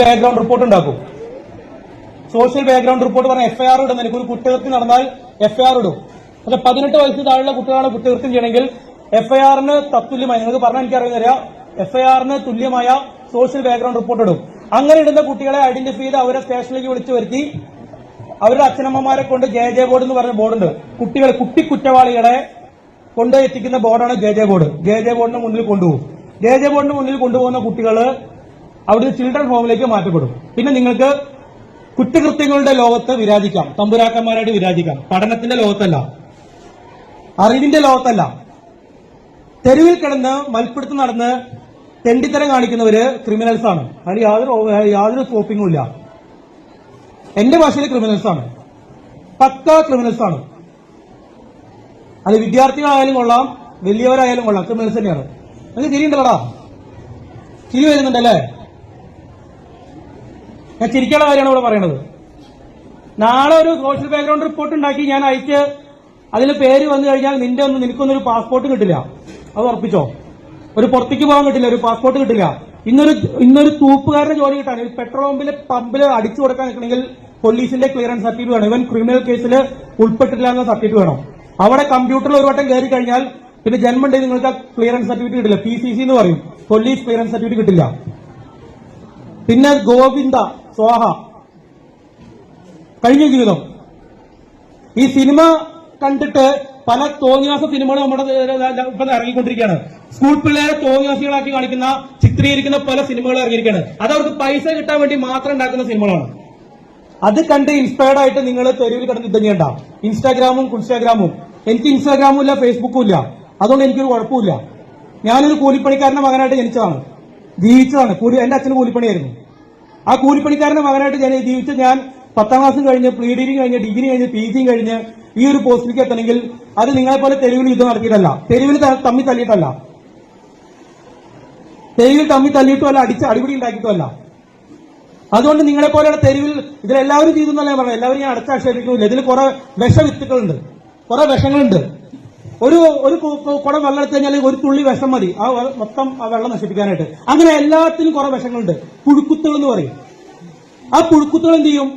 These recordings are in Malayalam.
ബാക്ക്ഗ്രൗണ്ട് റിപ്പോർട്ട് ഉണ്ടാക്കും. സോഷ്യൽ ബാക്ക്ഗ്രൗണ്ട് റിപ്പോർട്ട് പറഞ്ഞ എഫ്ഐആർ ഇടും. എനിക്ക് ഒരു കുറ്റകൃത്യം നടന്നാൽ എഫ്ഐആർ ഇടും. പക്ഷെ പതിനെട്ട് വയസ്സ് താഴെയുള്ള കുട്ടികളാണ് കുറ്റകൃത്യം ചെയ്യണമെങ്കിൽ എഫ്ഐആറിന് തത്തുല്യമായി നിങ്ങൾക്ക് പറഞ്ഞാൽ എനിക്കറിയുന്നില്ല എഫ്ഐആറിന് തുല്യമായ സോഷ്യൽ ബാക്ക്ഗ്രൗണ്ട് റിപ്പോർട്ട് ഇടും. അങ്ങനെ ഇടുന്ന കുട്ടികളെ ഐഡന്റിഫൈ ചെയ്ത് അവരെ സ്റ്റേഷനിലേക്ക് വിളിച്ചു വരുത്തി. അവരുടെ അച്ഛനമ്മമാരെ കൊണ്ട് ജെ ജെ ബോർഡ് എന്ന് പറഞ്ഞ ബോർഡുണ്ട് കുട്ടികൾ കുട്ടി കുറ്റവാളികളെ കൊണ്ട് എത്തിക്കുന്ന ബോർഡാണ് J J board J J ബോർഡിന് മുന്നിൽ കൊണ്ടുപോകും. ജെ ജെ ബോർഡിന് മുന്നിൽ കൊണ്ടുപോകുന്ന കുട്ടികൾ അവിടുന്ന് ചിൽഡ്രൻ ഹോമിലേക്ക് മാറ്റപ്പെടും. പിന്നെ നിങ്ങൾക്ക് കുറ്റകൃത്യങ്ങളുടെ ലോകത്ത് വിരാജിക്കാം. തമ്പുരാക്കന്മാരായിട്ട് വിരാജിക്കാം. പഠനത്തിന്റെ ലോകത്തല്ല. അറിവിന്റെ ലോകത്തല്ല. തെരുവിൽ കിടന്ന് മൽപ്പിടുത്തം നടന്ന് തെണ്ടിത്തരം കാണിക്കുന്നവര് ക്രിമിനൽസ് ആണ്. അതിൽ യാതൊരു യാതൊരു സ്കോപ്പിങ്ങും ഇല്ല. എന്റെ ഭാഷയിൽ ക്രിമിനൽസ് ആണ്. പക്ക ക്രിമിനൽസ് ആണ്. അത് വിദ്യാർത്ഥികളായാലും കൊള്ളാം വലിയവരായാലും കൊള്ളാം. ക്രിമിനൽസ് തന്നെയാണ്. നിങ്ങൾക്ക് ചിരിയുണ്ടല്ലോടാ? ചിരി വരുന്നുണ്ടല്ലേ? ഞാൻ ചിരിക്കാനുള്ള കാര്യമാണ് ഇവിടെ പറയുന്നത് നാളെ ഒരു സോഷ്യൽ ബാക്ക്ഗ്രൗണ്ട് റിപ്പോർട്ട് ഉണ്ടാക്കി ഞാൻ അയച്ച് അതിൽ പേര് വന്നു കഴിഞ്ഞാൽ നിന്റെ ഒന്നും നിനക്കൊന്നും ഒരു പാസ്പോർട്ട് കിട്ടില്ല. അത് ഉറപ്പിച്ചോ? ഒരു പുറത്തേക്ക് പോകാൻ കിട്ടില്ല ഒരു പാസ്പോർട്ട് കിട്ടില്ല. ഇന്നൊരു ഇന്നൊരു തൂപ്പുകാരന്റെ ജോലി കിട്ടാൻ ഒരു പെട്രോൾ പമ്പിൽ പമ്പിൽ അടിച്ചു കൊടുക്കാൻ നിൽക്കണമെങ്കിൽ പോലീസിന്റെ ക്ലിയറൻസ് സർട്ടിഫിക്കറ്റ് വേണം. ഇവൻ ക്രിമിനൽ കേസിൽ ഉൾപ്പെട്ടിട്ടില്ല എന്ന സർട്ടിഫിക്കറ്റ് വേണം. അവിടെ കമ്പ്യൂട്ടറിൽ ഒരു വട്ടം കയറി കഴിഞ്ഞാൽ പിന്നെ ജന്മം ഡേ നിങ്ങൾക്ക് ക്ലിയറൻസ് സർട്ടിഫിക്കറ്റ് കിട്ടില്ല. പി സി സി എന്ന് പറയും. പോലീസ് ക്ലിയറൻസ് സർട്ടിഫിക്കറ്റ് കിട്ടില്ല. പിന്നെ ഗോവിന്ദ. സ്വാഹ. കഴിഞ്ഞ ജീവിതം. ഈ സിനിമ കണ്ടിട്ട് പല തോന്നിയാസ സിനിമകൾ നമ്മുടെ ഇപ്പം ഇറങ്ങിക്കൊണ്ടിരിക്കുകയാണ്. സ്കൂൾ പിള്ളേരെ തോന്നിയാസികളാക്കി കാണിക്കുന്ന ചിത്രീകരിക്കുന്ന പല സിനിമകൾ ഇറങ്ങിയിരിക്കുകയാണ്. അത് അവർക്ക് പൈസ കിട്ടാൻ വേണ്ടി മാത്രം ഉണ്ടാക്കുന്ന സിനിമകളാണ്. അത് കണ്ട് ഇൻസ്പയർഡ് ആയിട്ട് നിങ്ങൾ തെരുവിൽ കിടന്ന് യുദ്ധം ഇൻസ്റ്റാഗ്രാമും ഇൻസ്റ്റാഗ്രാമും എനിക്ക് ഇൻസ്റ്റാഗ്രാമും ഇല്ല ഫേസ്ബുക്കും ഇല്ല. അതുകൊണ്ട് എനിക്കൊരു കുഴപ്പമില്ല ഞാനൊരു കൂലിപ്പണിക്കാരന്റെ മകനായിട്ട് ജനിച്ചതാണ്. ജീവിച്ചതാണ്. കൂലി എന്റെ അച്ഛന് കൂലിപ്പണിയായിരുന്നു. ആ കൂലിപ്പണിക്കാരന്റെ മകനായിട്ട് ഞാൻ ജീവിച്ച ഞാൻ പത്താം ക്ലാസ് കഴിഞ്ഞ് പ്രീ ഡിഗ്രി കഴിഞ്ഞ് ഡിഗ്രി കഴിഞ്ഞ് പി ജിയും കഴിഞ്ഞ് ഈ ഒരു പോസ്റ്റിലേക്ക് എത്തണമെങ്കിൽ അത് നിങ്ങളെ പോലെ തെരുവിൽ യുദ്ധം നടത്തിയിട്ടല്ല. തെരുവിൽ തമ്മി തല്ലിയിട്ടല്ല തെരുവിൽ തമ്മി തല്ലിയിട്ടുമല്ല അടിച്ച് അടിപിടി ഉണ്ടാക്കിയിട്ടുമല്ല. അതുകൊണ്ട് നിങ്ങളെ പോലെയുള്ള തെരുവിൽ ഇതിലെല്ലാവരും ചെയ്തു എന്നല്ല ഞാൻ പറഞ്ഞത്. എല്ലാവരും ഞാൻ അടച്ചാക്ഷേപിക്കുന്നില്ല ഇതിൽ കുറെ വിഷവിത്തുക്കളുണ്ട്. കുറെ വിഷങ്ങളുണ്ട്. ഒരു ഒരു കുടം വെള്ളം എടുത്തു കഴിഞ്ഞാൽ ഒരു തുള്ളി വിഷം മതി. ആ മൊത്തം ആ വെള്ളം നശിപ്പിക്കാനായിട്ട്. അങ്ങനെ എല്ലാത്തിനും കുറെ വിഷങ്ങളുണ്ട്. പുഴുക്കുത്തുകൾ എന്ന് പറയും. ആ പുഴുക്കുത്തുകൾ എന്ത് ചെയ്യും?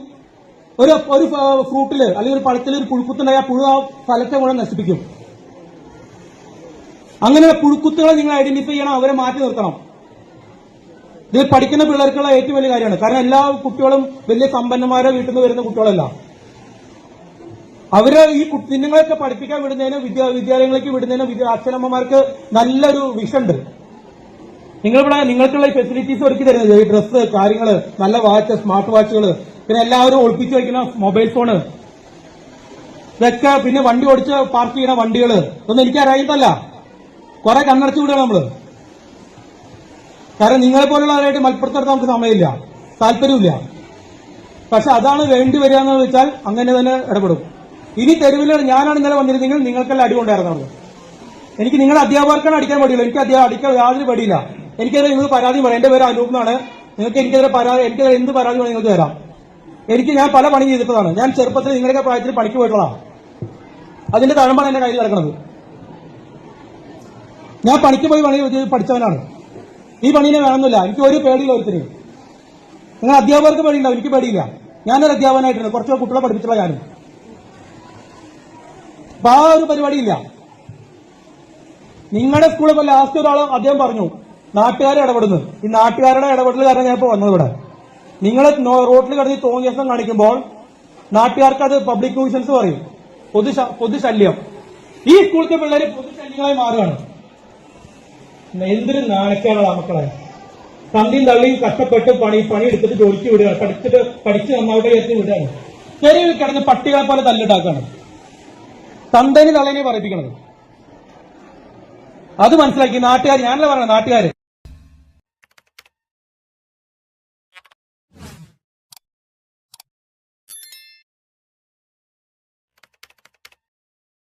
ഒരു ഒരു ഫ്രൂട്ടിൽ അല്ലെങ്കിൽ ഒരു പഴത്തിൽ ഒരു പുഴുക്കുത്തുണ്ടായി ആ പുഴു ആ ഫലത്തെ മുഴുവൻ നശിപ്പിക്കും. അങ്ങനെ പുഴുക്കുത്തുകളെ നിങ്ങൾ ഐഡന്റിഫൈ ചെയ്യണം അവരെ മാറ്റി നിർത്തണം. ഇത് പഠിക്കുന്ന പിള്ളേർക്കുള്ള ഏറ്റവും വലിയ കാര്യമാണ്. കാരണം എല്ലാ കുട്ടികളും വലിയ സമ്പന്നന്മാരെ വീട്ടിൽ നിന്ന് വരുന്ന കുട്ടികളല്ല. അവർ ഈ കുഞ്ഞുങ്ങളൊക്കെ പഠിപ്പിക്കാൻ വിടുന്നതിന് വിദ്യാ വിദ്യാലയങ്ങളിലേക്ക് വിടുന്നതിന് അച്ഛനമ്മമാർക്ക് നല്ലൊരു വിഷുണ്ട് നിങ്ങളിവിടെ നിങ്ങൾക്കുള്ള ഈ ഫെസിലിറ്റീസ് ഒരുക്കി തരുന്നത്. ഈ ഡ്രസ്സ് കാര്യങ്ങൾ നല്ല വാച്ച് സ്മാർട്ട് വാച്ചുകൾ പിന്നെ എല്ലാവരും ഒളിപ്പിച്ചു വയ്ക്കുന്ന മൊബൈൽ ഫോണ് ഇതൊക്കെ പിന്നെ വണ്ടി ഓടിച്ച് പാർക്ക് ചെയ്യുന്ന വണ്ടികൾ ഇതൊന്നും എനിക്ക് അറിയുന്നതല്ല കുറെ കണ്ണടച്ചു വിടുക നമ്മൾ. കാരണം നിങ്ങളെ പോലുള്ളവരായിട്ട് മൽപ്പുറത്തെടുത്ത് നമുക്ക് സമയമില്ല. താല്പര്യമില്ല. പക്ഷെ അതാണ് വേണ്ടി വരിക എന്ന് വെച്ചാൽ അങ്ങനെ തന്നെ ഇടപെടും. ഇനി തെരുവിൽ ഞാനാണ് ഇന്നലെ വന്നിരുന്നെങ്കിൽ നിങ്ങൾക്കെല്ലാം അടി കൊണ്ടായിരുന്നു എനിക്ക് നിങ്ങളുടെ അധ്യാപകർക്കാണ് അടിക്കാൻ പറ്റില്ല എനിക്ക് അധ്യാപക അടിക്കാൻ യാതൊരു പടിയില്ല. എനിക്കെതിരെ നിങ്ങൾ പരാതി പറയാം എന്റെ പേര് അനൂപ് എന്നാണ്. നിങ്ങൾക്ക് എനിക്കെതിരെ പരാതി എനിക്കെതിരെ എന്ത് പരാതി വേണം നിങ്ങൾക്ക് തരാം. എനിക്ക് ഞാൻ പല പണി ചെയ്തിട്ടതാണ്. ഞാൻ ചെറുപ്പത്തിൽ നിങ്ങളുടെ പ്രായത്തിൽ പണിക്ക് പോയിട്ടുള്ളതാണ് അതിന്റെ തഴമ്പാണ് എന്റെ കയ്യിൽ കിടക്കുന്നത്. ഞാൻ പണിക്ക് പോയി പണി പഠിച്ചവനാണ്. ഈ പണീനെ വേണമെന്നില്ല. എനിക്ക് ഒരു പേടിയില്ല ഒരുത്തിന്. നിങ്ങൾ അധ്യാപകർക്ക് പേടിയുണ്ടാവും. എനിക്ക് പേടിയില്ല. ഞാനൊരു അധ്യാപകനായിട്ടുണ്ട് കുറച്ച് കുട്ടികളെ പഠിപ്പിച്ചുള്ള ഞാനും. അപ്പൊ ഒരു പരിപാടിയില്ല. നിങ്ങളുടെ സ്കൂളിൽ ഇപ്പൊ ലാസ്റ്റ് ഒരാൾ അദ്ദേഹം പറഞ്ഞു നാട്ടുകാരെ ഇടപെടുന്നു. ഈ നാട്ടുകാരുടെ ഇടപെടൽ കാരണം ഞാൻ ഇപ്പൊ വന്നത് ഇവിടെ. നിങ്ങൾ റോട്ടിൽ കിടന്ന് തോന്നിയസം കാണിക്കുമ്പോൾ നാട്ടുകാർക്ക് അത് പബ്ലിക് ന്യൂസൻസ് പറയും. പൊതു പൊതുശല്യം ഈ സ്കൂളിലെ പിള്ളേർ പൊതുശല്യങ്ങളായി മാറുകയാണ്. എന്തൊരു നാണക്കേടാ മക്കളെ. തന്തിയും തള്ളിയും കഷ്ടപ്പെട്ട് പണി പണി എടുത്തിട്ട് ജോലിക്ക് വിടുകയാണ്. പഠിച്ചിട്ട് പഠിച്ച് നന്നാവട്ടെ വിടുകയാണ്. ചെറിയ കിടന്ന് പട്ടികളെ പോലെ തല്ലിട്ടാക്കാണ് തന്തേനെ തള്ളേനെ പറയിപ്പിക്കണത്. അത് മനസ്സിലാക്കി നാട്ടുകാർ ഞാനല്ല പറഞ്ഞത് നാട്ടുകാര്?